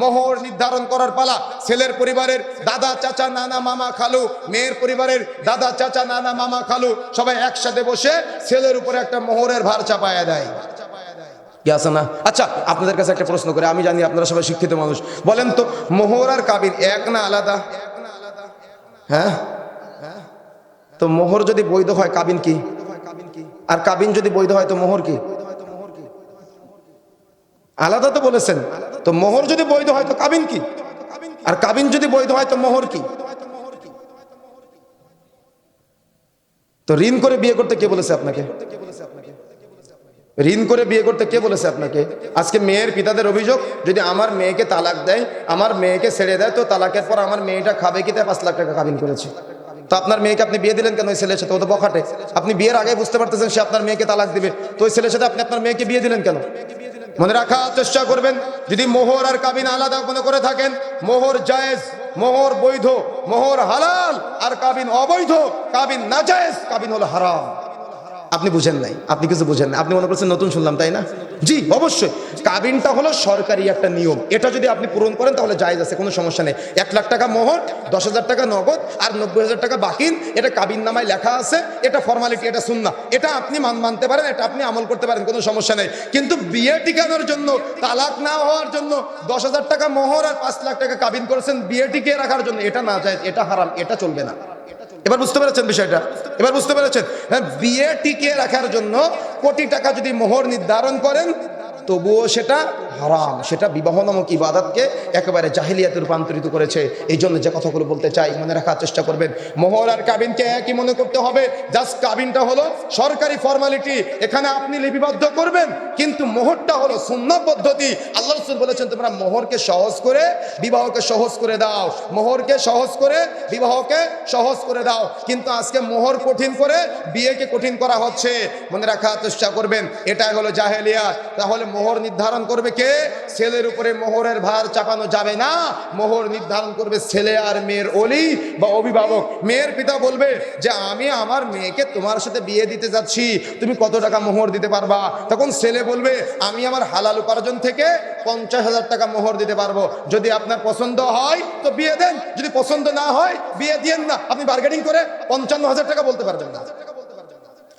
মোহর নির্ধারণ করার পালা। ছেলের পরিবারের দাদা, চাচা, নানা, মামা, খালু, মেয়ের পরিবারের দাদা, চাচা, নানা, মামা, খালু সবাই একসাথে বসে ছেলের উপরে একটা মোহরের ভার চাপায়া দেয়। না? আচ্ছা আপনাদের কাছে একটা প্রশ্ন করে, আমি জানি আপনারা সবাই শিক্ষিত মানুষ। বলেন তো, মোহর আর কাবিন এক না আলাদা? হ্যাঁ? তো মোহর যদি বৈধ হয়, কাবিন কি? আর কাবিন যদি বৈধ হয়, তো মোহর কি? আলাদা তো বলেছেন। তো মোহর যদি বৈধ হয় তো কাবিন কি? আর কাবিন যদি বৈধ হয় তো মোহর কি? তো ঋণ করে বিয়ে করতে কে বলেছে আপনাকে? ঋণ করে বিয়ে করতে কে বলেছে আপনাকে? আজকে মেয়ের পিতাদের অভিযোগ, যদি আমার মেয়েকে তালাক দেয়, আমার মেয়েকে ছেড়ে দেয়, তো তালাকের পর আমার মেয়েটা খাবে কি তাই পাঁচ লাখ টাকা কাবিন করেছে। তো আপনার মেয়েকে আপনি বিয়ে দিলেন কেন ওই ছেলের সাথে? ও তো বখাটে। আপনি বিয়ের আগে বুঝতে পারতেছেন সে আপনার মেয়েকে তালাক দিবে। তো ওই ছেলের সাথে আপনি আপনার মেয়েকে বিয়ে দিলেন কেন? মনে রাখার চেষ্টা করবেন, যদি মোহর আর কাবিন আলাদা মনে করে থাকেন, মোহর জায়েজ, মোহর বৈধ, মোহর হালাল, আর কাবিন অবৈধ, কাবিন না জায়েজ কাবিন হল হারাম। আপনি বুঝেন নাই, আপনি কিছু বুঝেন না আপনি মনে করছেন নতুন শুনলাম, তাই না? জি, অবশ্যই। কাবিনটা হলো সরকারি একটা নিয়ম। এটা যদি আপনি পূরণ করেন, তাহলে জায়েজ আছে, কোনো সমস্যা নেই। এক লাখ টাকা মোহর, দশ হাজার টাকা নগদ, আর নব্বই হাজার টাকা বাকিন, এটা কাবিন নামায় লেখা আছে, এটা ফর্মালিটি এটা শুননা এটা আপনি মান মানতে পারেন, এটা আপনি আমল করতে পারেন, কোনো সমস্যা নেই। কিন্তু বিয়ে টিকানোর জন্য, তালাক না হওয়ার জন্য, দশ হাজার টাকা মোহর আর পাঁচ লাখ টাকা কাবিন করেছেন, বিয়ে টিকিয়ে রাখার জন্য, এটা না যায় এটা হারাম, এটা চলবে না। এবার বুঝতে পেরেছেন বিষয়টা? এবার বুঝতে পেরেছেন? হ্যাঁ বিয়ে টিকিয়ে রাখার জন্য কোটি টাকা যদি মোহর নির্ধারণ করেন তবুও সেটা হারাম। সেটা বিবাহ নামক ইবাদতকে একেবারে জাহিলিয়াতে রূপান্তরিত করেছে। এই জন্য যে কথাগুলো বলতে চাই, মনে রাখার চেষ্টা করবেন। মোহর আর কাবিনকে একই মনে করতে হবে। জাস্ট কাবিনটা হলো সরকারি ফর্মালিটি। এখানে আপনি লিপিবদ্ধ করবেন, কিন্তু মোহরটা হলো শূন্য পদ্ধতি। আল্লাহ রসুল বলেছেন, তোমরা মোহরকে সহজ করে বিবাহকে সহজ করে দাও। মোহরকে সহজ করে বিবাহকে সহজ করে দাও। কিন্তু আজকে মোহর কঠিন করে, বিয়েকে কঠিন করা হচ্ছে। মনে রাখার চেষ্টা করবেন। এটাই হলো জাহেলিয়া তাহলে মোহর নির্ধারণ করবে কে? ছেলের উপরে মোহরের ভার চাপানো যাবে না। মোহর নির্ধারণ করবে ছেলে আর মেয়ের অলি বা অভিভাবক। মেয়ের পিতা বলবে যে, আমি আমার মেয়েকে তোমার সাথে বিয়ে দিতে যাচ্ছি। তুমি কত টাকা মোহর দিতে পারবা? তখন ছেলে বলবে, আমি আমার হালাল উপার্জন থেকে পঞ্চাশ হাজার টাকা মোহর দিতে পারব। যদি আপনার পছন্দ হয়, তো বিয়ে দেন। যদি পছন্দ না হয়, বিয়ে দিয়েন না। আপনি বার্গেনিং করে পঞ্চান্ন হাজার টাকা বলতে পারবেন না।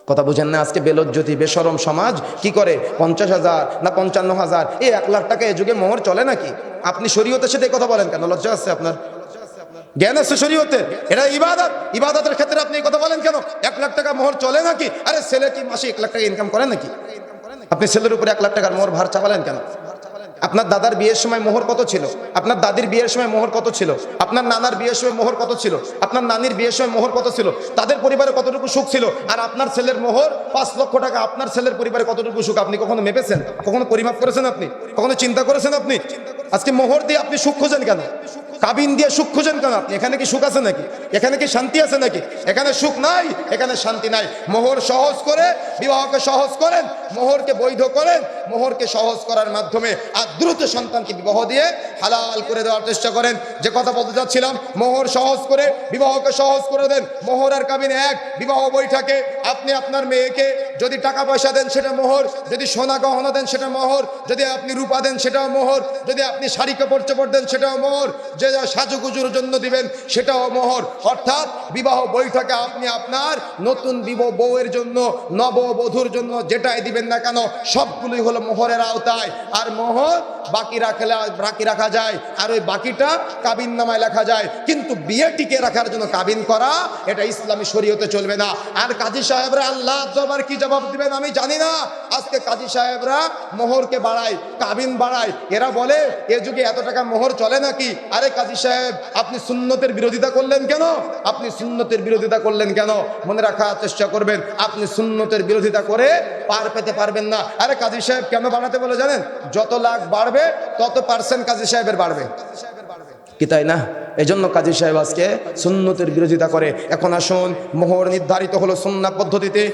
কথা বুঝেন না, আজকে বেলজ্যোতি বেসরম সমাজ কি করে? পঞ্চাশ হাজার না পঞ্চান্ন হাজার? এই এক লাখ টাকা এ যুগে মোহর চলে নাকি? আপনি শরীয়তের সাথে কথা বলেন কেন? লজ্জা আছে আপনার? জ্ঞান আছে শরীয়তে এটা ইবাদত। ইবাদতের ক্ষেত্রে আপনি কথা বলেন কেন? এক লাখ টাকা মোহর চলে নাকি? আরে ছেলে কি মাসে এক লাখ টাকা ইনকাম করে নাকি? আপনি ছেলের উপরে এক লাখ টাকার মোহর ভার চাপালেন কেন? আপনার দাদার বিয়ের সময় মোহর কত ছিল? আপনার দাদির বিয়ের সময় মোহর কত ছিল? আপনার নানার বিয়ের সময় মোহর কত ছিল? আপনার নানির বিয়ের সময় মোহর কত ছিল? তাদের পরিবারে কতটুকু সুখ ছিল? আর আপনার ছেলের মোহর পাঁচ লক্ষ টাকা আপনার ছেলের পরিবারে কতটুকু সুখ? আপনি কখনো মেপেছেন? কখনো পরিমাপ করেছেন আপনি? কখনো চিন্তা করেছেন আপনি? আজকে মোহর দিয়ে আপনি সুখ খোঁজেন কেন? কাবিন দিয়ে সুখ খুঁজেন কেন আপনি? এখানে কি সুখ আছে নাকি? এখানে কি শান্তি আছে নাকি? এখানে সুখ নাই, এখানে শান্তি নাই। মোহর সহজ করে, বিবাহকে সহজ করেন, মোহরকে বৈধ করেন, মোহরকে সহজ করার মাধ্যমে আর দ্রুত সন্তানকে বিবাহ দিয়ে হালাল করে দেওয়ার চেষ্টা করেন। যে কথা বলতে চাচ্ছিলাম, মোহর সহজ করে, বিবাহকে সহজ করে দেন, মোহর আর কাবিন এক, বিবাহ বৈঠকে আপনি আপনার মেয়েকে যদি টাকা পয়সা দেন সেটা মোহর, যদি সোনা গহনা দেন সেটা মোহর, যদি আপনি রূপা দেন সেটাও মোহর, যদি আপনি শাড়ি কাপড় চোপড় দেন সেটাও মোহর, যে যা সাজুগুজুর জন্য দিবেন সেটাও মোহর। অর্থাৎ বিবাহ বৈঠকে আপনি আপনার নতুন বিবাহ বউয়ের জন্য নববধূর জন্য যেটাই দিবেন না কেন, সবগুলোই হলো মোহরের আওতায়। আর মোহর বাকি রাখলে বাকি রাখা যায়, আর ওই বাকিটা কাবিন নামায় লেখা যায়। কিন্তু বিয়ে টিকে রাখার জন্য কাবিন করা, এটা ইসলামী শরীয়তে চলবে না। আর কাজী সাহেবরা আল্লাহ জবার কি জবাব দিবেন আমি জানি না। আজকে কাজী সাহেবরা মোহরকে বাড়ায়, কাবিন বাড়ায়। এরা বলে, এ যুগে এত টাকা মোহর চলে নাকি? আরে কাজী সাহেব, আপনি সুন্নতের বিরোধিতা করলেন কেন? আপনি সুন্নতের বিরোধিতা করলেন কেন? মনে রাখার চেষ্টা করবেন, আপনি সুন্নতের বিরোধিতা করে পার পেতে পারবেন না। আরে কাজী সাহেব কেন বাড়াতে বলে জানেন? যত লাখ বাড়বে, তত পার্সেন্ট কাজী সাহেবের বাড়বে। কি তাই না? এই জন্য কাজী সাহেব আজকে সুন্নতের বিরোধিতা করে। এখন আসুন, মোহর নির্ধারিত হলো সুন্না পদ্ধতিতে।